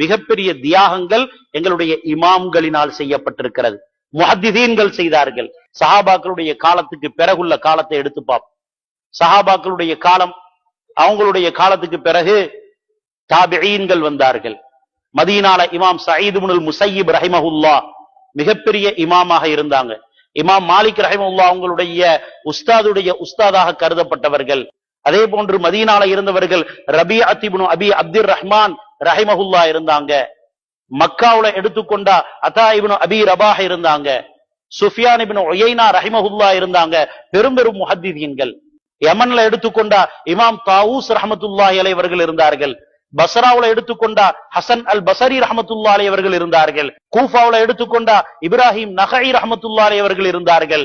மிகப்பெரிய தியாகங்கள் எங்களுடைய இமாம்களினால் செய்யப்பட்டிருக்கிறது. முஹத்திதீன்கள் செய்தார்கள். சஹாபாக்களுடைய காலத்துக்கு பிறகுள்ள காலத்தை எடுத்து பார்ப்போம் சஹாபாக்களுடைய காலம் அவங்களுடைய காலத்துக்கு பிறகு தாபியீன்கள் வந்தார்கள். மதீனால இமாம் சயீது முனல் முசையிப் ரஹிமஹுல்லா மிகப்பெரிய இமாமாக இருந்தாங்க. இமாம் மாலிக் ரஹிமஹுல்லா அவங்களுடைய உஸ்தாதுடைய உஸ்தாதாக கருதப்பட்டவர்கள். அதே போன்று மதீனால இருந்தவர்கள் ரபி அத்திபுனு அபி அப்துர் ரஹ்மான் ரஹிமஹுல்லா இருந்தாங்க. மக்காவுல எடுத்துக்கொண்டா அதா இபின் அபி ரபாஹ் இருந்தாங்க. சுஃபியான் இபின் உயைனா ரஹிமஹுல்லா இருந்தாங்க. பெரும் பெரும் முஹத்தீன்கள் யமன்ல எடுத்துக்கொண்டா இமாம் தாவூஸ் ரஹமத்துல்லாஹி அலைவர்கள் இருந்தார்கள். பஸ்ராவுல எடுத்துக்கொண்டா ஹசன் அல் பசரி ரஹமத்துல்லா அலைவர்கள் இருந்தார்கள். கூஃபாவுல எடுத்துக்கொண்டா இப்ராஹிம் நகை ரஹமத்துல்லா அலைவர்கள் இருந்தார்கள்.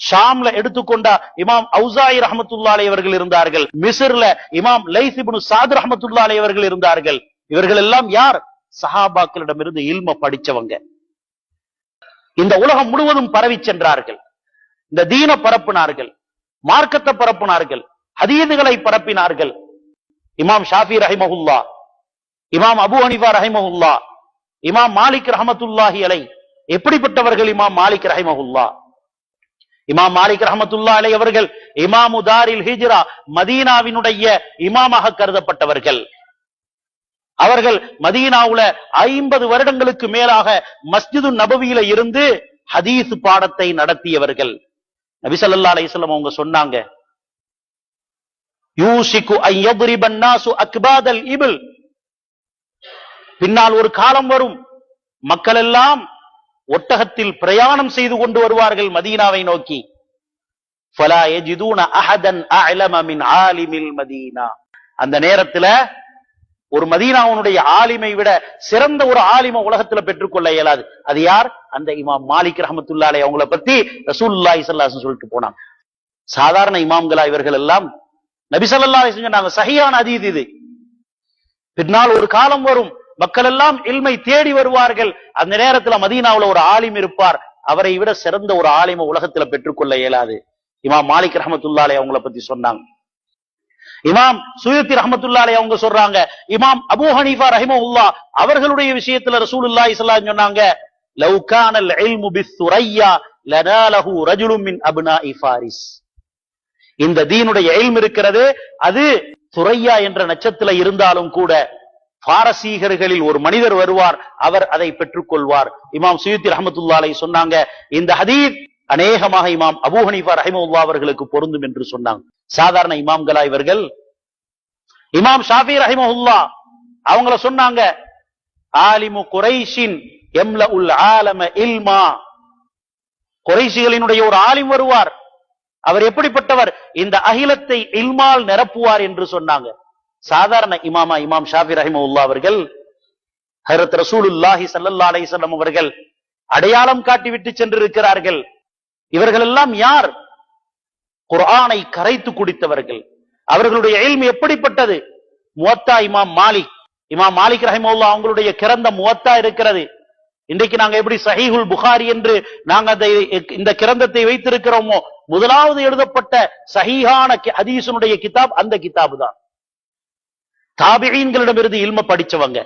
ஷாம்ல எடுத்துக்கொண்டா இமாம் அவுசாயி ரஹமத்துல்லா அலைவர்கள் இருந்தார்கள். மிஸ்ர்ல இமாம் லைஸ் இபின் சாத் ரஹமத்துல்லா அலைவர்கள் இருந்தார்கள். இவர்கள் எல்லாம் யார்? சஹாபாக்களிடமிருந்து இல்ம படிச்சவங்க. இந்த உலகம் முழுவதும் பரவி சென்றார்கள். இந்த தீன பரப்பினார்கள் மார்க்கத்தை பரப்பினார்கள் ஹதீதுகளை பரப்பினார்கள். இமாம் ஷாஃபி ரஹிமஹுல்லா இமாம் அபு ஹனிஃபா ரஹிமஹுல்லா இமாம் மாலிக் ரஹமத்துல்லாஹி அலை எப்படிப்பட்டவர்கள் இமாம் மாலிக் ரஹிமஹுல்லா? இமாம் மாலிக் ரஹமத்துல்லா அலை அவர்கள் இமாம் உதாரில் ஹிஜ்ரா மதீனாவினுடைய இமாமாக கருதப்பட்டவர்கள். அவர்கள் மதீனாவுல ஐம்பது வருடங்களுக்கு மேலாக மஸ்ஜிது நபவியில இருந்து ஹதீஸ் பாடத்தை நடத்தியவர்கள். நபிசல்லா அலிஸ்லாம் அவங்க சொன்னாங்க பின்னால் ஒரு காலம் வரும் மக்கள் எல்லாம் ஒட்டகத்தில் பிரயாணம் செய்து கொண்டு வருவார்கள் மதீனாவை நோக்கி. அந்த நேரத்துல ஒரு மதீனாவுடைய ஆலிமை விட சிறந்த ஒரு ஆலிம உலகத்துல பெற்றுக்கொள்ள இயலாது. அது யார்? அந்த இமாம் மாலிக் ரஹமத்துல்லாலே அவங்கள பத்தி ரசூலுல்லாஹி ஸல்லல்லாஹு சொல்லிட்டு போனாங்க. சாதாரண இமாம்களா இவர்கள் எல்லாம் நபிசல்லா ஸல்லல்லாஹு அலைஹி சொன்னாங்க சஹியான இது. பின்னால் ஒரு காலம் வரும் மக்கள் எல்லாம் இல்மை தேடி வருவார்கள். அந்த நேரத்துல மதீனாவுல ஒரு ஆலிம் இருப்பார். அவரை விட சிறந்த ஒரு ஆலிம உலகத்துல பெற்றுக்கொள்ள இயலாது. இமாம் மாலிக் ரஹமத்துல்லாலே அவங்கள பத்தி சொன்னாங்க. இமாம் சுயத்தி ரஹமத்துல்லாலே அவங்க சொல்றாங்க. இமாம் அபு ஹனீஃபா ரஹிமஹுல்லா அவர்களுடைய விஷயத்துல ரசூலுல்லாஹி ஸல்லல்லாஹு அலைஹி சொன்னாங்க லவ் இல்மு பிஸ்ஸுரையா லனாலஹு ரஜுலுன் மின் அப்னாஇ ஃபாரிஸ். இந்த தீனுடைய இல்ம் இருக்கிறது அது துரையா என்ற நட்சத்திர இருந்தாலும் கூட பாரசீகர்களில் ஒரு மனிதர் வருவார் அவர் அதை பெற்றுக்கொள்வார். இமாம் சுயுத்தி ரஹமத்துல்லாலை சொன்னாங்க இந்த ஹதீத் அநேகமாக இமாம் அபூ ஹனீஃபா ரஹிமவுல்லா அவர்களுக்கு பொருந்தும் என்று சொன்னாங்க. சாதாரண இமாம்களா இவர்கள்? இமாம் ஷாஃபி ரஹிமஹுல்லா அவங்கள சொன்னாங்க ஆலிமு குறைஷின் எம்ல உல் ஆலம இல்மா. குறைசிகளினுடைய ஒரு ஆலிம் வருவார். அவர் எப்படிப்பட்டவர்? இந்த அகிலத்தை இல்மால் நிரப்புவார் என்று சொன்னாங்க. சாதாரண இமாமா இமாம் ஷாஃபி ரஹிமவுல்லா அவர்கள் ஹரத் ரசூலுல்லாஹி சல்லல்லா அலைஹி அவர்கள் அடையாளம் காட்டிவிட்டு சென்றிருக்கிறார்கள். இவர்கள் எல்லாம் யார்? குர்ஆனை கரைத்து குடித்தவர்கள். அவர்களுடைய இல்மு எப்படிப்பட்டது? முவத்தா இமாம் மாலிக். இமாம் மாலிக் ரஹிமவுல்லா அவங்களுடைய கிறந்த முவத்தா இருக்கிறது. இன்றைக்கு நாங்க எப்படி சஹீஹுல் புகாரி என்று நாங்க அதை இந்த கிரந்தத்தை வைத்திருக்கிறோமோ முதலாவது எழுதப்பட்ட சஹீஹான ஹதீசனுடைய கிதாப் அந்த கிதாபு தான். தாபிகளிடமிருந்து இல்ம படிச்சவங்க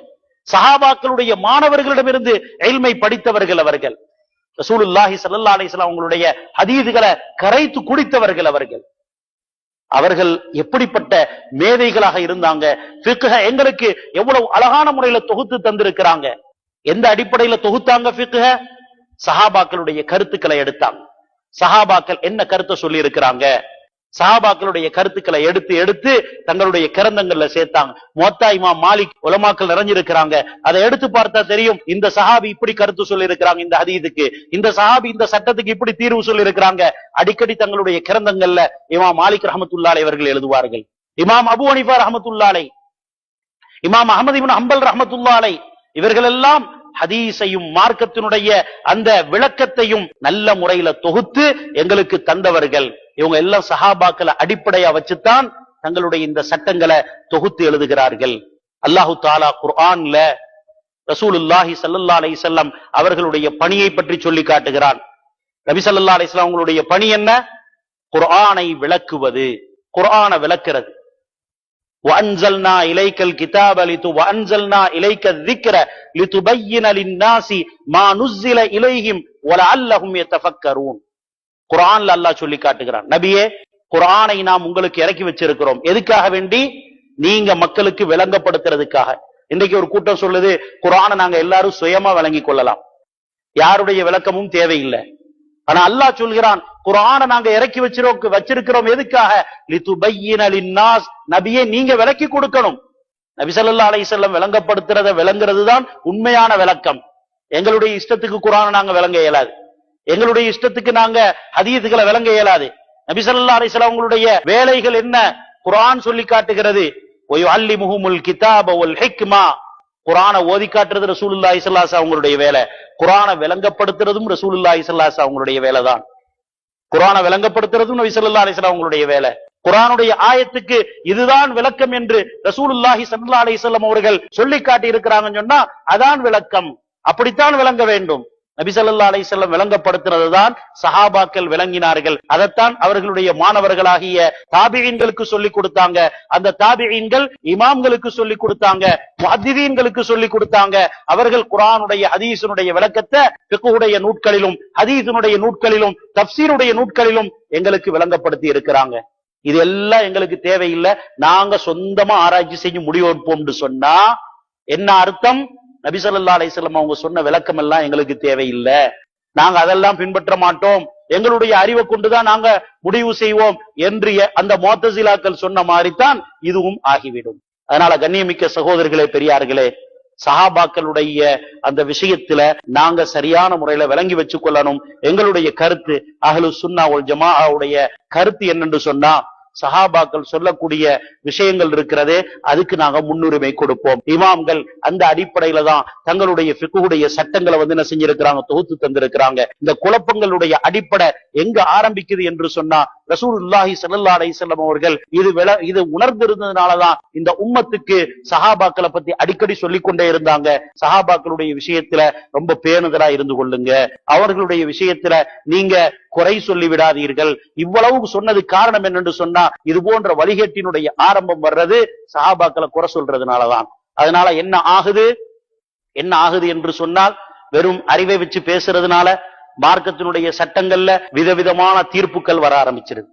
சஹாபாக்களுடைய மாணவர்களிடமிருந்து எல்மை படித்தவர்கள் அவர்கள். ரசூலுல்லாஹி சல்லா அலிஸ்லாம் அவங்களுடைய ஹதீதுகளை கரைத்து குடித்தவர்கள் அவர்கள். அவர்கள் எப்படிப்பட்ட மேதைகளாக இருந்தாங்க? ஃபிக்ஹ எங்களுக்கு எவ்வளவு அழகான முறையில தொகுத்து தந்திருக்கிறாங்க. எந்த அடிப்படையில தொகுத்தாங்க ஃபிக்ஹ? சஹாபாக்களுடைய கருத்துக்களை எடுத்தாங்க. சஹாபாக்கள் என்ன கருத்தை சொல்லி இருக்கிறாங்க சஹாபாக்களுடைய கருத்துக்களை எடுத்து எடுத்து தங்களுடைய கிரந்தங்கள்ல சேர்த்தாங்க. மொத்தா இமாம் மாலிக் உலமாக்கள் நிறைஞ்சிருக்கிறாங்க. அதை எடுத்து பார்த்தா தெரியும் இந்த சஹாபி இப்படி கருத்து சொல்லி இருக்கிறாங்க இந்த ஹதீதுக்கு இந்த சஹாபி இந்த சட்டத்துக்கு இப்படி தீர்வு சொல்லி இருக்கிறாங்க அடிக்கடி தங்களுடைய கிரந்தங்கள்ல இமாம் மாலிக் ரஹமத்துல்லாலை அவர்கள் எழுதுவார்கள். இமாம் அபு அனிஃபா ரஹமத்துல்லாலை இமாம் அஹமது இப்னு அம்பல் ரஹமத்துல்லாலை இவர்கள் எல்லாம் ஹதீஸையும் மார்க்கத்தினுடைய அந்த விளக்கத்தையும் நல்ல முறையில தொகுத்து எங்களுக்கு தந்தவர்கள். இவங்க எல்லாம் சஹாபாக்களை அடிப்படையா வச்சுத்தான் தங்களுடைய இந்த சட்டங்களை தொகுத்து எழுதுகிறார்கள். அல்லாஹு தாலா குர்ஆன்ல ரசூலுல்லாஹி சல்லா அலைஹி அவர்களுடைய பணியை பற்றி சொல்லி காட்டுகிறான். நபி சல்லா அலிஸ்லாம் அவங்களுடைய பணி என்ன? குர்ஆனை விளக்குவது. குர்ஆனை விளக்குறது. وأنزلنا إليك الكتاب لت وأنزلنا إليك الذكر لتبين للناس ما نزل إليهم ولعلهم يتفكرون குர்ஆன்ல அல்லாஹ் சொல்லி காட்டுகிறான் நபியே குர்ஆனை நாம் உங்களுக்கு இறக்கி வச்சிருக்கிறோம் எதுக்காக வேண்டி நீங்க மக்களுக்கு விளங்கப்படுத்துறதுக்காக இன்றைக்கு ஒரு கூட்டம் சொல்லுது குர்ஆனை நாங்க எல்லாரும் சுயமா விளங்கிக் கொள்ளலாம் யாருடைய விளக்கமும் தேவையில்லை ஆனா அல்லாஹ் சொல்கிறான் குரானை நாங்க இறக்கி வச்சிரோம் வச்சிருக்கிறோம் எதுக்காக? லிதுபையின லின்னாஸ் நீங்க விளக்கி கொடுக்கணும். நபிசல்லா ஸல்லல்லாஹு விளங்கப்படுத்துறத விளங்குறது தான் உண்மையான விளக்கம். எங்களுடைய இஷ்டத்துக்கு குரானை நாங்க விளங்க இயலாது. எங்களுடைய இஷ்டத்துக்கு நாங்க ஹதீதுகளை விளங்க இயலாது. நபிசல்லா ஸல்லல்லாஹு உங்களுடைய வேலைகள் என்ன? குரான் சொல்லி காட்டுகிறது. முகமுல் கிதாப வல் ஹிக்மா குரானை ஓதி காட்டுறது ரசூலுல்லா இசல்லாஸ் அவங்களுடைய வேலை. குரானை விளங்கப்படுத்துறதும் ரசூலுல்லா இசல்லாஸ் அவங்களுடைய வேலை தான். குரானை விளங்கப்படுத்துறதும் நபிசல்லா ஸல்லல்லாஹு அவங்களுடைய வேலை. குரானுடைய ஆயத்துக்கு இதுதான் விளக்கம் என்று ரசூலுல்லாஹி சல்லா அலைஹி அவர்கள் சொல்லி காட்டி இருக்கிறாங்கன்னு சொன்னா அதான் விளக்கம். அப்படித்தான் விளங்க வேண்டும். நபிசல்லா ஸல்லல்லாஹு அலைஹி தான் விளங்கப்படுத்துறதுதான் சஹாபாக்கள் விளங்கினார்கள். அதைத்தான் அவர்களுடைய மாணவர்களாகிய தாபிஈன்களுக்கு சொல்லிக் கொடுத்தாங்க. அந்த தாபிஈன்கள் இமாம்களுக்கு சொல்லி கொடுத்தாங்க. முஹத்திதீன்களுக்கு சொல்லி கொடுத்தாங்க. அவர்கள் குரானுடைய ஹதீசனுடைய விளக்கத்தை பிக்குடைய நூட்களிலும் ஹதீசனுடைய நூட்களிலும் தப்சீருடைய நூட்களிலும் எங்களுக்கு விளங்கப்படுத்தி இருக்கிறாங்க. இது எல்லாம் எங்களுக்கு தேவையில்லை. நாங்க சொந்தமா ஆராய்ச்சி செய்ய முடிவெடுப்போம்னு சொன்னா என்ன அர்த்தம்? நபிசல்லா ஸல்லல்லாஹு அவங்க சொன்ன விளக்கம் எல்லாம் எங்களுக்கு தேவையில்லை. நாங்க அதெல்லாம் பின்பற்ற மாட்டோம். எங்களுடைய அறிவை கொண்டுதான் நாங்க முடிவு செய்வோம் என்று அந்த மோத்தசிலாக்கள் சொன்ன மாதிரி தான் இதுவும் ஆகிவிடும். அதனால கண்ணியமிக்க சகோதரர்களே பெரியார்களே சஹாபாக்களுடைய அந்த விஷயத்துல நாங்க சரியான முறையில விளங்கி வச்சு கொள்ளணும். எங்களுடைய கருத்து அகலு சுன்னா ஒல் ஜமாவுடைய கருத்து என்னென்று சொன்னா சஹாபாக்கள் சொல்லக்கூடிய விஷயங்கள் இருக்கிறது. அதுக்கு நாங்க முன்னுரிமை கொடுப்போம். இமாம்கள் அந்த அடிப்படையில தான் தங்களுடைய பிக்குடைய சட்டங்களை வந்து என்ன செஞ்சிருக்கிறாங்க தொகுத்து தந்திருக்கிறாங்க. இந்த குழப்பங்களுடைய அடிப்படை எங்க ஆரம்பிக்குது என்று சொன்னா ரசூலுல்லாஹி சல்லா அலிசல்லம் அவர்கள் இது விள- இது உணர்ந்திருந்ததுனாலதான் இந்த உம்மத்துக்கு சஹாபாக்களை பத்தி அடிக்கடி சொல்லிக் கொண்டே இருந்தாங்க. சஹாபாக்களுடைய விஷயத்துல ரொம்ப பேணுதலா இருந்து கொள்ளுங்க. அவர்களுடைய விஷயத்துல நீங்க குறை சொல்லி விடாதீர்கள். இவ்வளவு சொன்னது காரணம் என்னன்னு சொன்னா இது போன்ற வழிகேட்டினுடைய ஆரம்பம் வர்றது சஹாபாக்களை குறை சொல்றதுனாலதான். அதனால என்ன ஆகுது? என்ன ஆகுது என்று சொன்னால் வெறும் அறிவை வச்சு பேசுறதுனால மார்க்கத்தினுடைய சட்டங்கள்ல விதவிதமான தீர்ப்புகள் வர ஆரம்பிச்சிருது.